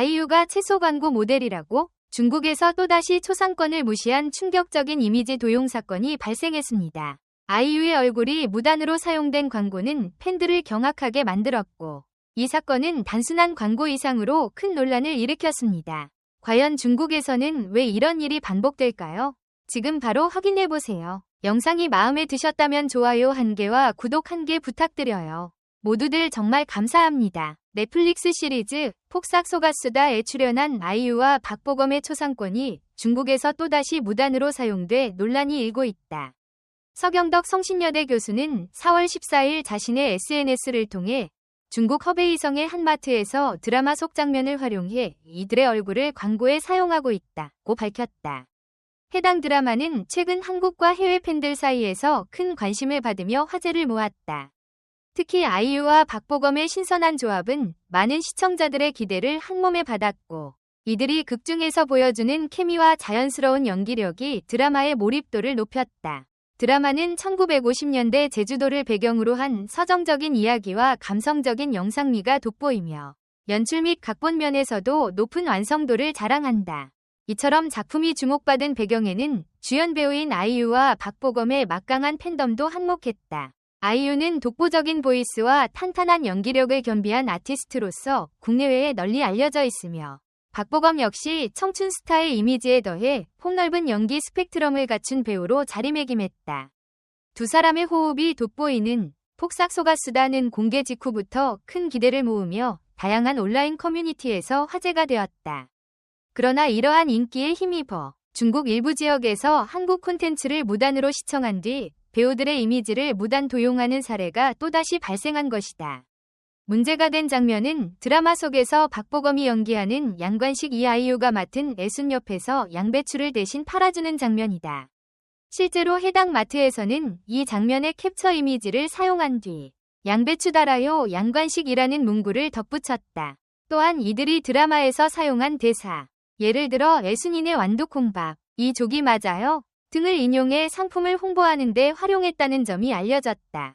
아이유가 채소 광고 모델이라고 중국에서 또다시 초상권을 무시한 충격적인 이미지 도용 사건이 발생했습니다. 아이유의 얼굴이 무단으로 사용된 광고는 팬들을 경악하게 만들었고 이 사건은 단순한 광고 이상으로 큰 논란을 일으켰습니다. 과연 중국에서는 왜 이런 일이 반복될까요? 지금 바로 확인해보세요. 영상이 마음에 드셨다면 좋아요 한 개와 구독 한 개 부탁드려요. 모두들 정말 감사합니다. 넷플릭스 시리즈 폭삭 소가수다에 출연한 아이유와 박보검의 초상권이 중국에서 또다시 무단으로 사용돼 논란이 일고 있다. 서경덕 성신여대 교수는 4월 14일 자신의 SNS를 통해 중국 허베이성의 한 마트에서 드라마 속 장면을 활용해 이들의 얼굴을 광고에 사용하고 있다고 밝혔다. 해당 드라마는 최근 한국과 해외 팬들 사이에서 큰 관심을 받으며 화제를 모았다. 특히 아이유와 박보검의 신선한 조합은 많은 시청자들의 기대를 한몸에 받았고 이들이 극중에서 보여주는 케미와 자연스러운 연기력이 드라마의 몰입도를 높였다. 드라마는 1950년대 제주도를 배경으로 한 서정적인 이야기와 감성적인 영상미가 돋보이며 연출 및 각본 면에서도 높은 완성도를 자랑한다. 이처럼 작품이 주목받은 배경에는 주연 배우인 아이유와 박보검의 막강한 팬덤도 한몫했다. 아이유는 독보적인 보이스와 탄탄한 연기력을 겸비한 아티스트로서 국내외에 널리 알려져 있으며 박보검 역시 청춘 스타의 이미지에 더해 폭넓은 연기 스펙트럼을 갖춘 배우로 자리매김했다. 두 사람의 호흡이 돋보이는 폭삭 소가 수다는 공개 직후부터 큰 기대를 모으며 다양한 온라인 커뮤니티에서 화제가 되었다. 그러나 이러한 인기에 힘입어 중국 일부 지역에서 한국 콘텐츠를 무단으로 시청한 뒤 배우들의 이미지를 무단 도용하는 사례가 또다시 발생한 것이다. 문제가 된 장면은 드라마 속에서 박보검이 연기하는 양관식 이아이유가 맡은 애순 옆에서 양배추를 대신 팔아주는 장면이다. 실제로 해당 마트에서는 이 장면의 캡처 이미지를 사용한 뒤 양배추 달아요 양관식이라는 문구를 덧붙였다. 또한 이들이 드라마에서 사용한 대사 예를 들어 애순이네 완두콩밥, 이 조기 맞아요? 등을 인용해 상품을 홍보하는 데 활용했다는 점이 알려졌다.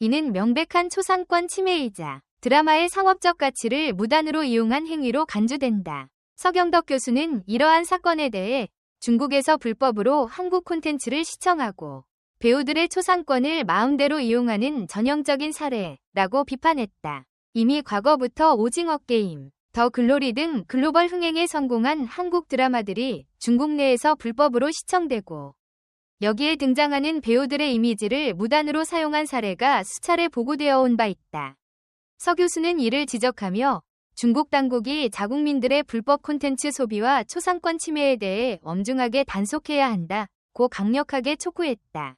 이는 명백한 초상권 침해이자 드라마의 상업적 가치를 무단으로 이용한 행위로 간주된다. 서경덕 교수는 이러한 사건에 대해 중국에서 불법으로 한국 콘텐츠를 시청하고 배우들의 초상권을 마음대로 이용하는 전형적인 사례라고 비판했다. 이미 과거부터 오징어 게임, 더 글로리 등 글로벌 흥행에 성공한 한국 드라마들이 중국 내에서 불법으로 시청되고 여기에 등장하는 배우들의 이미지를 무단으로 사용한 사례가 수차례 보고되어 온 바 있다. 서 교수는 이를 지적하며 중국 당국이 자국민들의 불법 콘텐츠 소비와 초상권 침해에 대해 엄중하게 단속해야 한다 고 강력하게 촉구했다.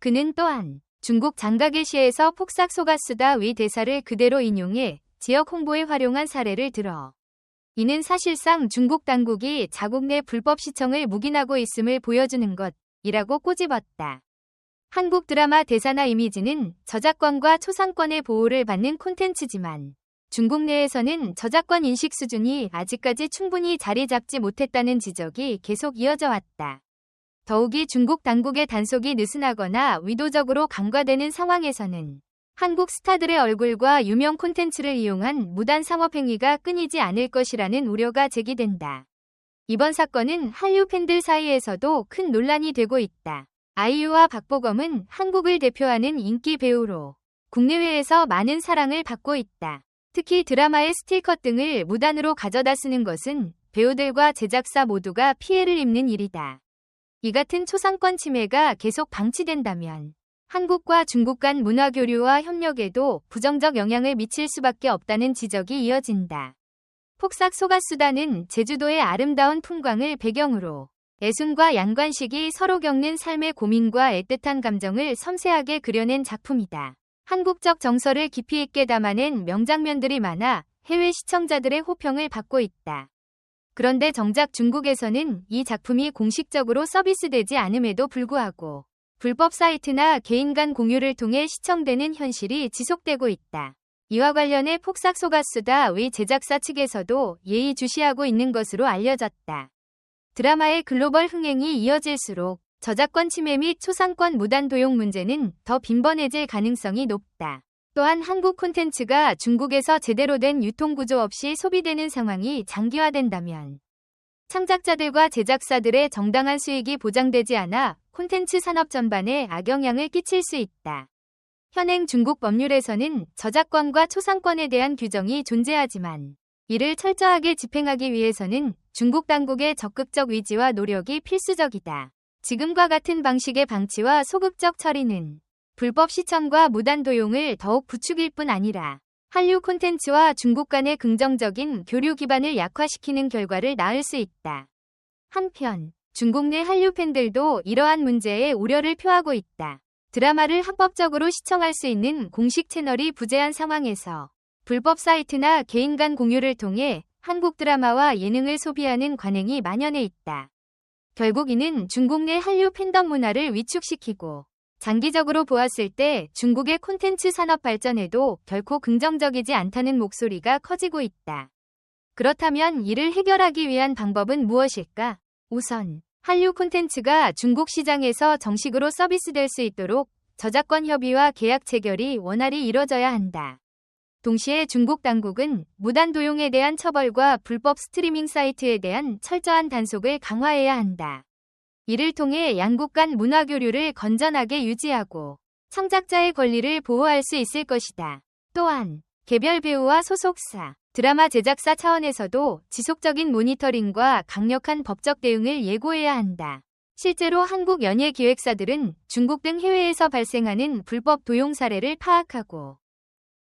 그는 또한 중국 장가계 시에서 폭삭 소가수다 위 대사를 그대로 인용해 지역 홍보에 활용한 사례를 들어 이는 사실상 중국 당국이 자국 내 불법 시청을 묵인하고 있음을 보여주는 것이라고 꼬집었다. 한국 드라마 대사나 이미지는 저작권과 초상권의 보호를 받는 콘텐츠지만 중국 내에서는 저작권 인식 수준이 아직까지 충분히 자리 잡지 못했다는 지적이 계속 이어져 왔다. 더욱이 중국 당국의 단속이 느슨하거나 의도적으로 간과되는 상황에서는 한국 스타들의 얼굴과 유명 콘텐츠를 이용한 무단 상업 행위가 끊이지 않을 것이라는 우려가 제기된다. 이번 사건은 한류 팬들 사이에서도 큰 논란이 되고 있다. 아이유와 박보검은 한국을 대표하는 인기 배우로 국내외에서 많은 사랑을 받고 있다. 특히 드라마의 스틸컷 등을 무단으로 가져다 쓰는 것은 배우들과 제작사 모두가 피해를 입는 일이다. 이 같은 초상권 침해가 계속 방치된다면 한국과 중국 간 문화 교류와 협력에도 부정적 영향을 미칠 수밖에 없다는 지적이 이어진다. 폭삭 소가수다는 제주도의 아름다운 풍광을 배경으로 애순과 양관식이 서로 겪는 삶의 고민과 애틋한 감정을 섬세하게 그려낸 작품이다. 한국적 정서를 깊이 있게 담아낸 명장면들이 많아 해외 시청자들의 호평을 받고 있다. 그런데 정작 중국에서는 이 작품이 공식적으로 서비스되지 않음에도 불구하고 불법 사이트나 개인 간 공유를 통해 시청되는 현실이 지속되고 있다. 이와 관련해 폭삭 소가수다 의 제작사 측에서도 예의주시하고 있는 것으로 알려졌다. 드라마의 글로벌 흥행이 이어질수록 저작권 침해 및 초상권 무단 도용 문제는 더 빈번해질 가능성이 높다. 또한 한국 콘텐츠가 중국에서 제대로 된 유통구조 없이 소비되는 상황이 장기화된다면 창작자들과 제작사들의 정당한 수익이 보장되지 않아 콘텐츠 산업 전반에 악영향을 끼칠 수 있다. 현행 중국 법률에서는 저작권과 초상권에 대한 규정이 존재하지만 이를 철저하게 집행하기 위해서는 중국 당국의 적극적 의지와 노력이 필수적이다. 지금과 같은 방식의 방치와 소극적 처리는 불법 시청과 무단 도용을 더욱 부추길 뿐 아니라 한류 콘텐츠와 중국 간의 긍정적인 교류 기반을 약화시키는 결과를 낳을 수 있다. 한편 중국 내 한류 팬들도 이러한 문제에 우려를 표하고 있다. 드라마를 합법적으로 시청할 수 있는 공식 채널이 부재한 상황에서 불법 사이트나 개인 간 공유를 통해 한국 드라마와 예능을 소비하는 관행이 만연해 있다. 결국 이는 중국 내 한류 팬덤 문화를 위축시키고 장기적으로 보았을 때 중국의 콘텐츠 산업 발전에도 결코 긍정적이지 않다는 목소리가 커지고 있다. 그렇다면 이를 해결하기 위한 방법은 무엇일까? 우선 한류 콘텐츠가 중국 시장에서 정식으로 서비스될 수 있도록 저작권 협의와 계약 체결이 원활히 이뤄져야 한다. 동시에 중국 당국은 무단 도용에 대한 처벌과 불법 스트리밍 사이트에 대한 철저한 단속을 강화해야 한다. 이를 통해 양국 간 문화 교류를 건전하게 유지하고 창작자의 권리를 보호할 수 있을 것이다. 또한 개별 배우와 소속사, 드라마 제작사 차원에서도 지속적인 모니터링과 강력한 법적 대응을 예고해야 한다. 실제로 한국 연예 기획사들은 중국 등 해외에서 발생하는 불법 도용 사례를 파악하고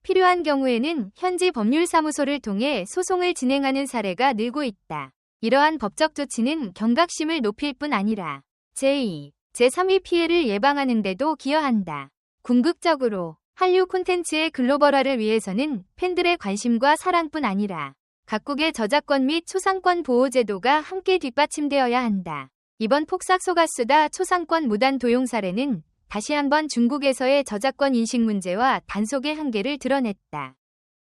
필요한 경우에는 현지 법률사무소를 통해 소송을 진행하는 사례가 늘고 있다. 이러한 법적 조치는 경각심을 높일 뿐 아니라 제2, 제3위 피해를 예방하는 데도 기여한다. 궁극적으로 한류 콘텐츠의 글로벌화를 위해서는 팬들의 관심과 사랑뿐 아니라 각국의 저작권 및 초상권 보호 제도가 함께 뒷받침되어야 한다. 이번 폭삭 소가수다 초상권 무단 도용 사례는 다시 한번 중국에서의 저작권 인식 문제와 단속의 한계를 드러냈다.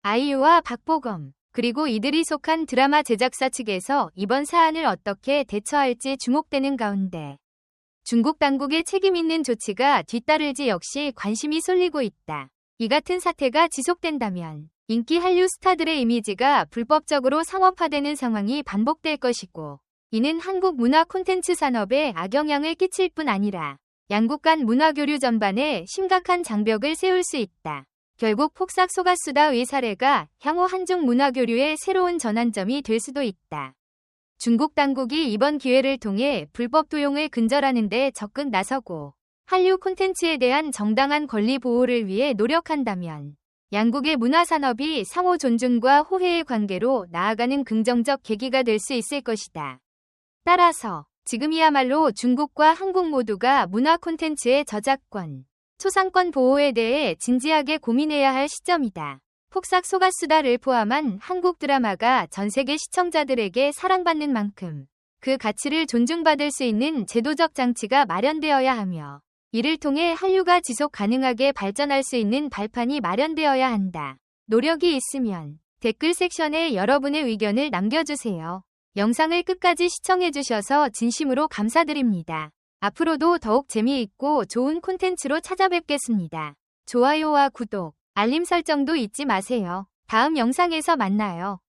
아이유와 박보검, 그리고 이들이 속한 드라마 제작사 측에서 이번 사안을 어떻게 대처할지 주목되는 가운데 중국 당국의 책임 있는 조치가 뒤따를지 역시 관심이 쏠리고 있다. 이 같은 사태가 지속된다면 인기 한류 스타들의 이미지가 불법적으로 상업화되는 상황이 반복될 것이고 이는 한국 문화 콘텐츠 산업에 악영향을 끼칠 뿐 아니라 양국 간 문화 교류 전반에 심각한 장벽을 세울 수 있다. 결국 폭삭 소가수다의 사례가 향후 한중 문화 교류의 새로운 전환점이 될 수도 있다. 중국 당국이 이번 기회를 통해 불법 도용을 근절하는 데 적극 나서고 한류 콘텐츠에 대한 정당한 권리 보호를 위해 노력한다면 양국의 문화 산업이 상호 존중과 호혜의 관계로 나아가는 긍정적 계기가 될 수 있을 것이다. 따라서 지금이야말로 중국과 한국 모두가 문화 콘텐츠의 저작권, 초상권 보호에 대해 진지하게 고민해야 할 시점이다. 폭삭 소가수다를 포함한 한국 드라마가 전 세계 시청자들에게 사랑받는 만큼 그 가치를 존중받을 수 있는 제도적 장치가 마련되어야 하며 이를 통해 한류가 지속 가능하게 발전할 수 있는 발판이 마련되어야 한다. 노력이 있으면 댓글 섹션에 여러분의 의견을 남겨주세요. 영상을 끝까지 시청해주셔서 진심으로 감사드립니다. 앞으로도 더욱 재미있고 좋은 콘텐츠로 찾아뵙겠습니다. 좋아요와 구독, 알림 설정도 잊지 마세요. 다음 영상에서 만나요.